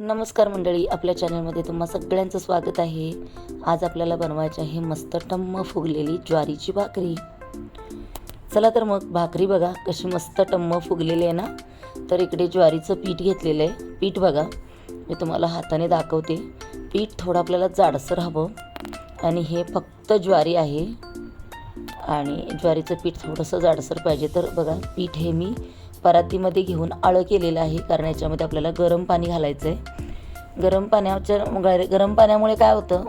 नमस्कार मंडळी आपल्या चॅनलमध्ये तुम्हा सगळ्यांचं स्वागत आहे. आज आपल्याला बनवायची आहे मस्त टम्म फुगलेली ज्वारीची भाकरी. चला तर मग भाकरी बघा कशी मस्त टम्म फुगलेली आहे ना? तर इकडे ज्वारीचं पीठ घेतलेलं आहे. पीठ बघा मी तुम्हाला हाताने दाखवते. पीठ थोडं आपल्याला जाडसर हवं. आणि हे फक्त ज्वारी आहे. आणि ज्वारीचं पीठ थोडंसं जाडसर पाहिजे. तर बघा पीठ हे मी परातीमध्ये घेऊन आळं केलेलं आहे. कारण याच्यामध्ये आपल्याला गरम पाणी घालायचं आहे गरम पाण्याच्या गरम पाण्यामुळे काय होतं?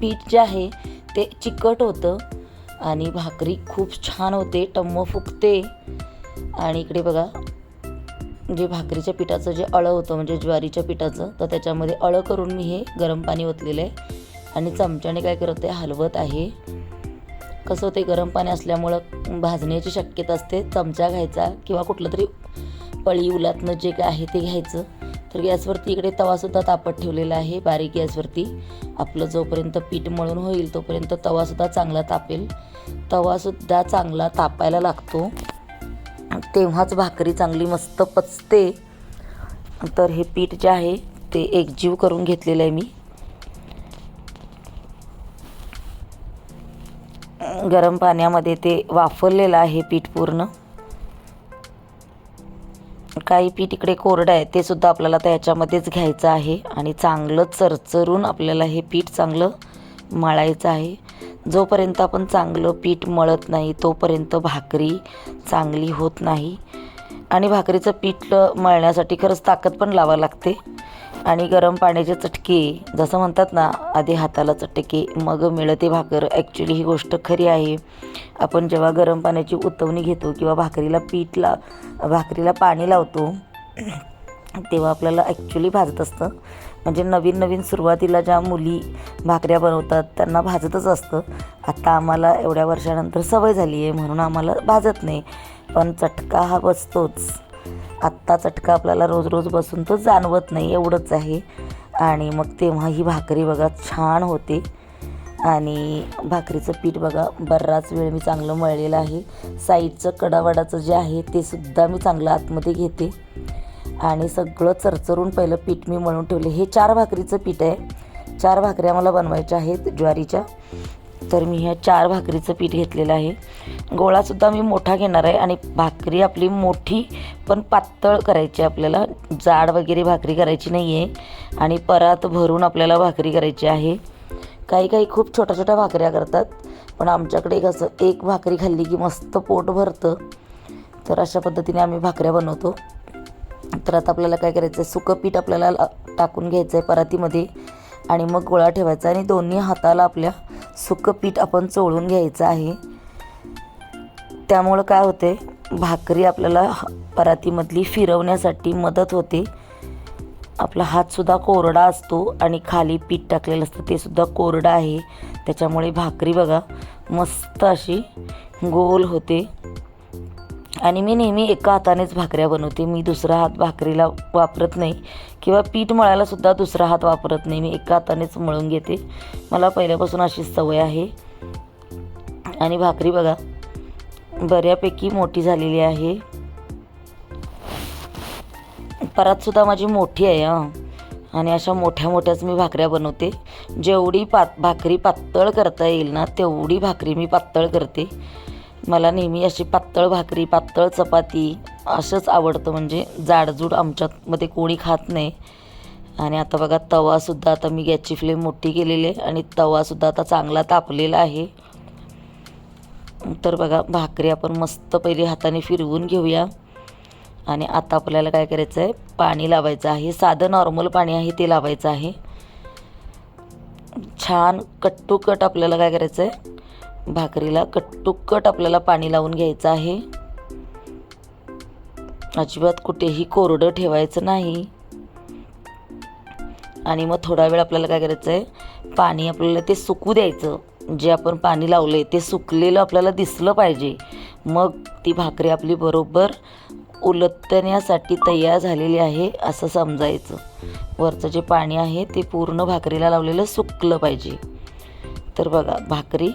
पीठ जे आहे ते चिकट होतं आणि भाकरी खूप छान होते टम्म फुगते आणि इकडे बघा जे भाकरीच्या पिठाचं जे अळं होतं म्हणजे ज्वारीच्या पिठाचं तर त्याच्यामध्ये अळं करून मी हे गरम पाणी ओतलेलं आहे. आणि चमच्याने काय करत आहे हलवत आहे. कसं होते गरम पाणी असल्यामुळं भाजण्याची शक्यता असते. चमचा घ्यायचा किंवा कुठलं तरी पळी उलातनं जे काय आहे ते घ्यायचं. तर गॅसवरती इकडे तवासुद्धा तापत ठेवलेला आहे बारीक गॅसवरती. आपलं जोपर्यंत पीठ मळून होईल तोपर्यंत तवासुद्धा चांगला तापेल. तवासुद्धा चांगला तापायला लागतो. तेव्हाच भाकरी चांगली मस्त पचते. तर हे पीठ जे आहे ते एकजीव करून घेतलेलं आहे मी. गरम पाण्यामध्ये ते वाफरलेलं आहे पीठ पूर्ण. काही पीठ इकडे कोरडं आहे ते सुद्धा आपल्याला त्याच्यामध्येच घ्यायचं आहे आणि चांगलं चरचरून आपल्याला हे पीठ चांगलं मळायचं आहे. जोपर्यंत आपण चांगलं पीठ मळत नाही तोपर्यंत भाकरी चांगली होत नाही. आणि भाकरीचं पीठ मळण्यासाठी खरंच ताकद पण लावावं लागते. आणि गरम पाण्याचे चटके जसं म्हणतात ना आधी हाताला चटके मग मिळते भाकर. ॲक्च्युली ही गोष्ट खरी आहे. आपण जेव्हा गरम पाण्याची उतवणी घेतो किंवा भाकरीला पीठ ला भाकरीला पाणी लावतो तेव्हा आपल्याला ॲक्च्युली भाजत असतं. म्हणजे नवीन नवीन सुरुवातीला ज्या मुली भाकऱ्या बनवतात त्यांना भाजतच असतं. आता आम्हाला एवढ्या वर्षानंतर सवय झाली आहे म्हणून आम्हाला भाजत नाही. पण चटका हा बसतोच. आत्ता चटका आपल्याला रोज रोज बसून तो जाणवत नाही एवढंच आहे. आणि मग तेव्हा ही भाकरी बघा छान होते. आणि भाकरीचं पीठ बघा बराच वेळ मी चांगलं मळलेलं आहे. साईडचं कडावडाचं जे आहे ते सुद्धा मी चांगलं आतमध्ये घेते. आणि सगळं चरचरून पहिलं पीठ मी मळून ठेवले. हे चार भाकरीचं पीठ आहे. चार भाकऱ्या मला बनवायच्या आहेत ज्वारीच्या. तर मी ह्या चार भाकरीचं पीठ घेतलेलं आहे. गोळासुद्धा मी मोठा घेणार आहे आणि भाकरी आपली मोठी पण पातळ करायची आहे आपल्याला. जाड वगैरे भाकरी करायची नाही आहे आणि परात भरून आपल्याला भाकरी करायची आहे. काही काही खूप छोट्या छोट्या भाकऱ्या करतात. पण आमच्याकडे कसं एक भाकरी खाल्ली की मस्त पोट भरतं. तर अशा पद्धतीने आम्ही भाकऱ्या बनवतो. तर आता आपल्याला काय करायचं आहे सुकं पीठ आपल्याला टाकून घ्यायचं आहे परातीमध्ये. आणि मग गोळा ठेवायचा आणि दोन्ही हाताला आपल्या सुकं पीठ आपण चोळून घ्यायचं आहे. त्यामुळं काय होते भाकरी आपल्याला ह- परातीमधली फिरवण्यासाठी मदत होते. आपला हातसुद्धा कोरडा असतो आणि खाली पीठ टाकलेलं असतं ते सुद्धा कोरडं आहे. त्याच्यामुळे भाकरी बघा मस्त अशी गोल होते. आणि मी नेहमी एका हातानेच भाकऱ्या बनवते. मी दुसरा हात भाकरीला वापरत नाही किंवा पीठ मळायलासुद्धा दुसरा हात वापरत नाही. मी एका हातानेच मळून घेते. मला पहिल्यापासून अशी सवय आहे. आणि भाकरी बघा बऱ्यापैकी मोठी झालेली आहे. परातसुद्धा माझी मोठी आहे हां. आणि अशा मोठ्या मोठ्याच मी भाकऱ्या बनवते. जेवढी पात भाकरी पातळ करता येईल ना तेवढी भाकरी मी पातळ करते. मला नेहमी अशी पातळ भाकरी पातळ चपाती असंच आवडतं. म्हणजे जाडजूड आमच्यामध्ये कोणी खात नाही. आणि आता बघा तवासुद्धा आता मी गॅसची फ्लेम मोठी केलेली आहे आणि तवासुद्धा आता चांगला तापलेला आहे. तर बघा भाकरी आपण मस्त पहिले हाताने फिरवून घेऊया. आणि आता आपल्याला काय करायचं आहे पाणी लावायचं आहे. साधं नॉर्मल पाणी आहे ते लावायचं आहे. छान कट्टुकट आपल्याला काय करायचं आहे भाकरीला कट्टुकट आपल्याला पाणी लावून घ्यायचं आहे. अजिबात कुठेही कोरडं ठेवायचं नाही. आणि मग थोडा वेळ आपल्याला काय करायचं आहे पाणी आपल्याला ते सुकू द्यायचं. जे आपण पाणी लावलं आहे ते सुकलेलं आपल्याला दिसलं पाहिजे. मग ती भाकरी आपली बरोबर उलटण्यासाठी तयार झालेली आहे असं समजायचं. वरचं जे पाणी आहे ते पूर्ण भाकरीला लावलेलं सुकलं पाहिजे. तर बघा भाकरी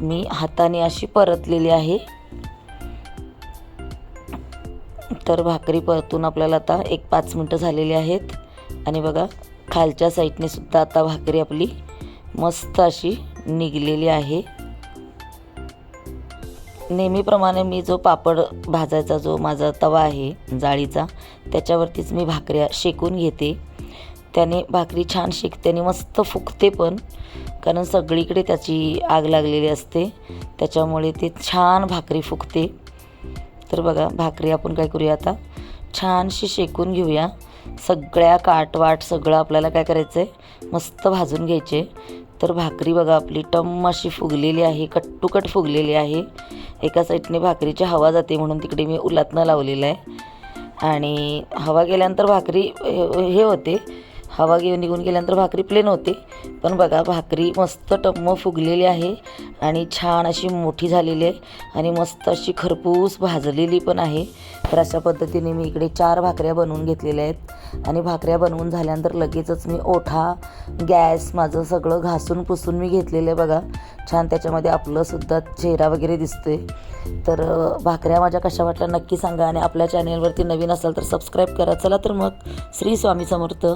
मी हाताने अशी परतलेली आहे. तर भाकरी परतून आपल्याला आता एक पाच मिनटं झालेली आहेत. आणि बघा खालच्या साईडने सुद्धा आता भाकरी आपली मस्त अशी निघलेली आहे. नेहमीप्रमाणे मी जो पापड भाजायचा जो माझा तवा आहे जाळीचा त्याच्यावरतीच मी भाकऱ्या शेकून घेते. त्याने भाकरी छान शेकते आणि मस्त फुगते पण कारण सगळीकडे त्याची आग लागलेली असते. त्याच्यामुळे ते छान भाकरी फुगते तर बघा भाकरी आपण काय करूया आता? छानशी शेकून घेऊया. सगळ्या काटवाट सगळं आपल्याला काय करायचं आहे मस्त भाजून घ्यायचे. तर भाकरी बघा आपली टम अशी फुगलेली आहे कट्टुकट फुगलेली आहे. एका साईडने भाकरीची हवा जाते म्हणून तिकडे मी उलातनं लावलेलं आहे. आणि हवा गेल्यानंतर भाकरी हे हे होते. हवा घेऊन निघून गेल्यानंतर भाकरी प्लेन होते. पण बघा भाकरी मस्त टम्म फुगलेली आहे आणि छान अशी मोठी झालेली आहे आणि मस्त अशी खरपूस भाजलेली पण आहे. तर अशा पद्धतीने मी इकडे चार भाकऱ्या बनवून घेतलेल्या आहेत. आणि भाकऱ्या बनवून झाल्यानंतर लगेचच मी ओठा गॅस माझं सगळं घासून पुसून मी घेतलेलं आहे बघा. छान त्याच्यामध्ये आपलंसुद्धा चेहरा वगैरे दिसतोय. तर भाकऱ्या माझ्या कशा वाटल्या नक्की सांगा आणि आपल्या चॅनेलवरती नवीन असाल तर सबस्क्राईब करा. चला तर मग श्री स्वामी समर्थ.